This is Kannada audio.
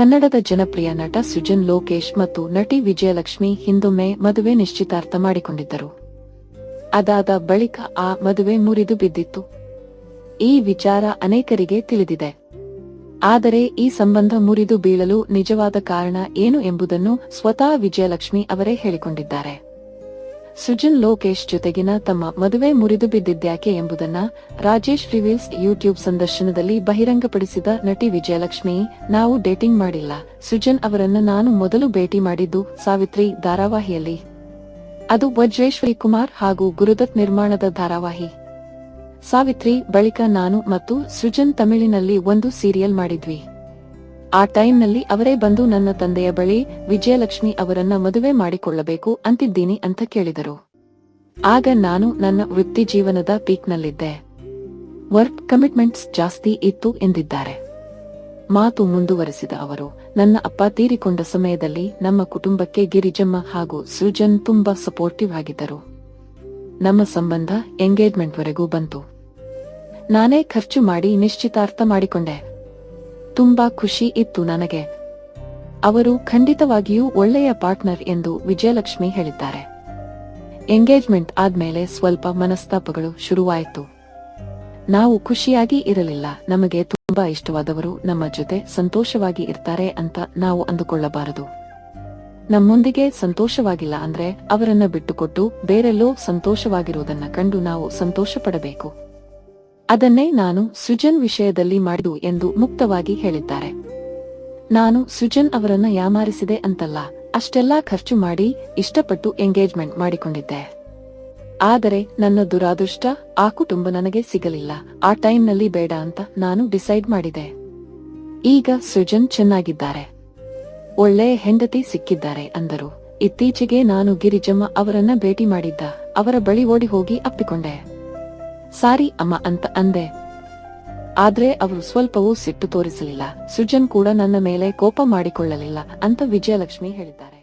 ಕನ್ನಡದ ಜನಪ್ರಿಯ ನಟ ಸುಜನ್ ಲೋಕೇಶ್ ಮತ್ತು ನಟಿ ವಿಜಯಲಕ್ಷ್ಮಿ ಹಿಂದೊಮ್ಮೆ ಮದುವೆ ನಿಶ್ಚಿತಾರ್ಥ ಮಾಡಿಕೊಂಡಿದ್ದರು. ಅದಾದ ಬಳಿಕ ಆ ಮದುವೆ ಮುರಿದು ಬಿದ್ದಿತ್ತು. ಈ ವಿಚಾರ ಅನೇಕರಿಗೆ ತಿಳಿದಿದೆ. ಆದರೆ ಈ ಸಂಬಂಧ ಮುರಿದು ಬೀಳಲು ನಿಜವಾದ ಕಾರಣ ಏನು ಎಂಬುದನ್ನು ಸ್ವತಃ ವಿಜಯಲಕ್ಷ್ಮಿ ಅವರೇ ಹೇಳಿಕೊಂಡಿದ್ದಾರೆ. ಸುಜನ್ ಲೋಕೇಶ್ ಜೊತೆಗಿನ ತಮ್ಮ ಮದುವೆ ಮುರಿದು ಬಿದ್ದಿದ್ಯಾಕೆ ಎಂಬುದನ್ನ ರಾಜೇಶ್ ರಿವೀಲ್ಸ್ ಯೂಟ್ಯೂಬ್ ಸಂದರ್ಶನದಲ್ಲಿ ಬಹಿರಂಗಪಡಿಸಿದ ನಟಿ ವಿಜಯಲಕ್ಷ್ಮಿ, ನಾವು ಡೇಟಿಂಗ್ ಮಾಡಿಲ್ಲ. ಸುಜನ್ ಅವರನ್ನ ನಾನು ಮೊದಲು ಭೇಟಿ ಮಾಡಿದ್ದು ಸಾವಿತ್ರಿ ಧಾರಾವಾಹಿಯಲ್ಲಿ. ಅದು ವಜ್ರೇಶ್ವರಿ ಕುಮಾರ್ ಹಾಗೂ ಗುರುದತ್ ನಿರ್ಮಾಣದ ಧಾರಾವಾಹಿ. ಸಾವಿತ್ರಿ, ಬಳಿಕ ನಾನು ಮತ್ತು ಸುಜನ್ ತಮಿಳಿನಲ್ಲಿ ಒಂದು ಸೀರಿಯಲ್ ಮಾಡಿದ್ವಿ. ಆ ಟೈಮ್ನಲ್ಲಿ ಅವರೇ ಬಂದು ನನ್ನ ತಂದೆಯ ಬಳಿ ವಿಜಯಲಕ್ಷ್ಮಿ ಅವರನ್ನ ಮದುವೆ ಮಾಡಿಕೊಳ್ಳಬೇಕು ಅಂತಿದ್ದೀನಿ ಅಂತ ಕೇಳಿದರು. ಆಗ ನಾನು ನನ್ನ ವೃತ್ತಿ ಜೀವನದ ಪೀಕ್ನಲ್ಲಿದ್ದೆ. ವರ್ಕ್ ಕಮಿಟ್ಮೆಂಟ್ಸ್ ಜಾಸ್ತಿ ಇತ್ತು ಎಂದಿದ್ದಾರೆ. ಮಾತು ಮುಂದುವರೆಸಿದ ಅವರು, ನನ್ನ ಅಪ್ಪ ತೀರಿಕೊಂಡ ಸಮಯದಲ್ಲಿ ನಮ್ಮ ಕುಟುಂಬಕ್ಕೆ ಗಿರಿಜಮ್ಮ ಹಾಗೂ ಸೃಜನ್ ತುಂಬಾ ಸಪೋರ್ಟಿವ್ ಆಗಿದ್ದರು. ನಮ್ಮ ಸಂಬಂಧ ಎಂಗೇಜ್ಮೆಂಟ್ವರೆಗೂ ಬಂತು. ನಾನೇ ಖರ್ಚು ಮಾಡಿ ನಿಶ್ಚಿತಾರ್ಥ ಮಾಡಿಕೊಂಡೆ. ತುಂಬಾ ಖುಷಿ ಇತ್ತು ನನಗೆ. ಅವರು ಖಂಡಿತವಾಗಿಯೂ ಒಳ್ಳೆಯ ಪಾರ್ಟ್ನರ್ ಎಂದು ವಿಜಯಲಕ್ಷ್ಮಿ ಹೇಳಿದ್ದಾರೆ. ಎಂಗೇಜ್ಮೆಂಟ್ ಆದ್ಮೇಲೆ ಸ್ವಲ್ಪ ಮನಸ್ತಾಪಗಳು ಶುರುವಾಯಿತು. ನಾವು ಖುಷಿಯಾಗಿ ಇರಲಿಲ್ಲ, ನಮಗೆ ತುಂಬಾ ಇಷ್ಟವಾದವರು ನಮ್ಮ ಜೊತೆ ಸಂತೋಷವಾಗಿ ಇರ್ತಾರೆ ಅಂತ ನಾವು ಅಂದುಕೊಳ್ಳಬಾರದು. ನಮ್ಮೊಂದಿಗೆ ಸಂತೋಷವಾಗಿಲ್ಲ ಅಂದ್ರೆ ಅವರನ್ನ ಬಿಟ್ಟುಕೊಟ್ಟು ಬೇರೆಲ್ಲೋ ಸಂತೋಷವಾಗಿರುವುದನ್ನ ಕಂಡು ನಾವು ಸಂತೋಷ ಪಡಬೇಕು ಅದನ್ನೇ ನಾನು ಸುಜನ್ ವಿಷಯದಲ್ಲಿ ಮಾಡಿದು ಎಂದು ಮುಕ್ತವಾಗಿ ಹೇಳಿದ್ದಾರೆ. ನಾನು ಸುಜನ್ ಅವರನ್ನ ಯಾಮಾರಿಸಿದೆ ಅಂತಲ್ಲ, ಅಷ್ಟೆಲ್ಲಾ ಖರ್ಚು ಮಾಡಿ ಇಷ್ಟಪಟ್ಟು ಎಂಗೇಜ್ಮೆಂಟ್ ಮಾಡಿಕೊಂಡಿದ್ದೆ. ಆದರೆ ನನ್ನ ದುರಾದೃಷ್ಟ, ಆ ಕುಟುಂಬ ನನಗೆ ಸಿಗಲಿಲ್ಲ, ಆ ಟೈಮ್ನಲ್ಲಿ ಬೇಡ ಅಂತ ನಾನು ಡಿಸೈಡ್ ಮಾಡಿದೆ. ಈಗ ಸುಜನ್ ಚೆನ್ನಾಗಿದ್ದಾರೆ. ಒಳ್ಳೆ ಹೆಂಡತಿ ಸಿಕ್ಕಿದ್ದಾರೆ ಅಂದರು. ಇತ್ತೀಚೆಗೆ ನಾನು ಗಿರಿಜಮ್ಮ ಅವರನ್ನ ಭೇಟಿ ಮಾಡಿದ್ದ, ಅವರ ಬಳಿ ಓಡಿ ಹೋಗಿ ಅಪ್ಪಿಕೊಂಡೆ. ಸಾರಿ ಅಮ್ಮ ಅಂತ ಅಂದೆ. ಆದ್ರೆ ಅವರು ಸ್ವಲ್ಪವೂ ಸಿಟ್ಟು ತೋರಿಸಲಿಲ್ಲ. ಸುಜನ್ ಕೂಡ ನನ್ನ ಮೇಲೆ ಕೋಪ ಮಾಡಿಕೊಳ್ಳಲಿಲ್ಲ ಅಂತ ವಿಜಯಲಕ್ಷ್ಮಿ ಹೇಳಿದ್ದಾರೆ.